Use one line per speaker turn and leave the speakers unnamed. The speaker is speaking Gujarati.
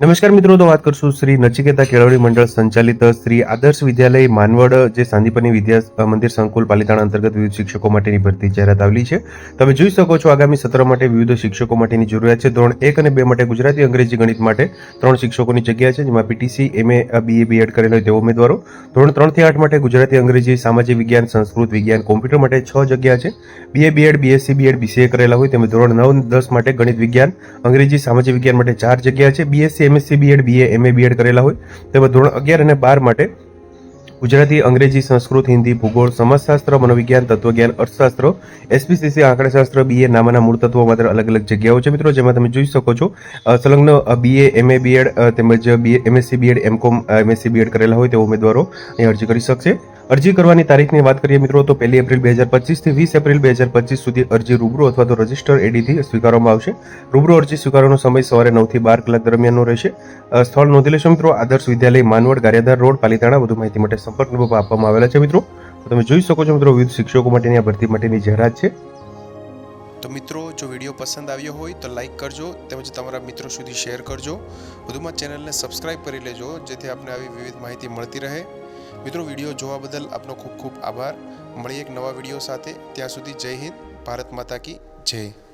નમસ્કાર મિત્રો, તો વાત કરશું શ્રી નચિકેતા કેળવણી મંડળ સંચાલિત શ્રી આદર્શ વિદ્યાલય માનવડ, જે સાંદીપની વિદ્યા મંદિર સંકુલ પાલિતાણા અંતર્ગત વિવિધ શિક્ષકો માટેની ભરતી જાહેરાત આવેલી છે. તમે જોઈ શકો છો, આગામી સત્ર માટે વિવિધ શિક્ષકો માટેની જરૂરિયાત છે. ધોરણ એક અને બે માટે ગુજરાતી, અંગ્રેજી, ગણિત માટે ત્રણ શિક્ષકોની જગ્યા છે, જેમાં પીટીસી, એમએ, બીએ, બીએડ કરેલ હોય તેવા ઉમેદવારો. ધોરણ ત્રણથી આઠ માટે ગુજરાતી, અંગ્રેજી, સામાજિક વિજ્ઞાન, સંસ્કૃત વિજ્ઞાન, કોમ્પ્યુટર માટે છ જગ્યા છે. BA, BEd, BSc, BEd, BCA કરેલા હોય તેમજ ધોરણ નવ, દસ માટે ગણિત વિજ્ઞાન, અંગ્રેજી, સામાજિક વિજ્ઞાન માટે ચાર જગ્યા છે. BSc MSc BEd BA MA BEd કરેલા હોય તેમજ ધોરણ અગિયાર અને બાર માટે ગુજરાતી, અંગ્રેજી, સંસ્કૃત, હિન્દી, ભૂગોળ, સમાજશાસ્ત્ર, મનોવિજ્ઞાન, તત્વજ્ઞાન, અર્થશાસ્ત્ર, એસપીસીસી, આંકડાશાસ્ત્ર, બીએ નામાના મૂળ તત્વો માત્ર અલગ અલગ જગ્યાઓ છે મિત્રો, જેમાં તમે જોઈ શકો છો. સંલગ્ન બીએ, એમએ, બીએડ તેમજ BA, MSc, BEd, MCom MSc, BEd કરેલા હોય તેવા ઉમેદવારો અહીં અરજી કરી શકશે. અરજી કરવાની તારીખની વાત કરીએ મિત્રો, તો પહેલી એપ્રિલ બે હજાર પચીસથી વીસ એપ્રિલ બે હજાર પચીસ સુધી અરજી રૂબરૂ અથવા તો રજિસ્ટર એડીથી સ્વીકારવામાં આવશે. રૂબરૂ અરજી સ્વીકારવાનો સમય સવારે નવથી બાર કલાક દરમિયાનનો રહેશે. સ્થળ નોંધી લેશો મિત્રો, આદર્શ વિદ્યાલય, માનવડ, ગારિયાધાર રોડ, પાલિતાણા, વધુ માહિતી માટે સંપર્ક નંબર આપવામાં આવેલા છે, મિત્રો. તો તમે જોઈ શકો છો, મિત્રો, વિવિધ શિક્ષકો માટેની આ ભરતી માટેની જાહેરાત છે.
તો મિત્રો, જો વીડિયો પસંદ આવ્યો હોય, તો લાઈક કરજો, તેમજ તમારા મિત્રો સુધી શેર કરજો. વધુમાં ચેનલને સબસ્ક્રાઇબ કરી લેજો, જેથી આપને આવી વિવિધ માહિતી મળતી રહે. મિત્રો, વીડિયો જોવા બદલ આપનો ખૂબ ખૂબ આભાર. મળીએ એક નવા વીડિયો સાથે. ત્યાં સુધી જય હિન્દ, ભારત માતા કી જય.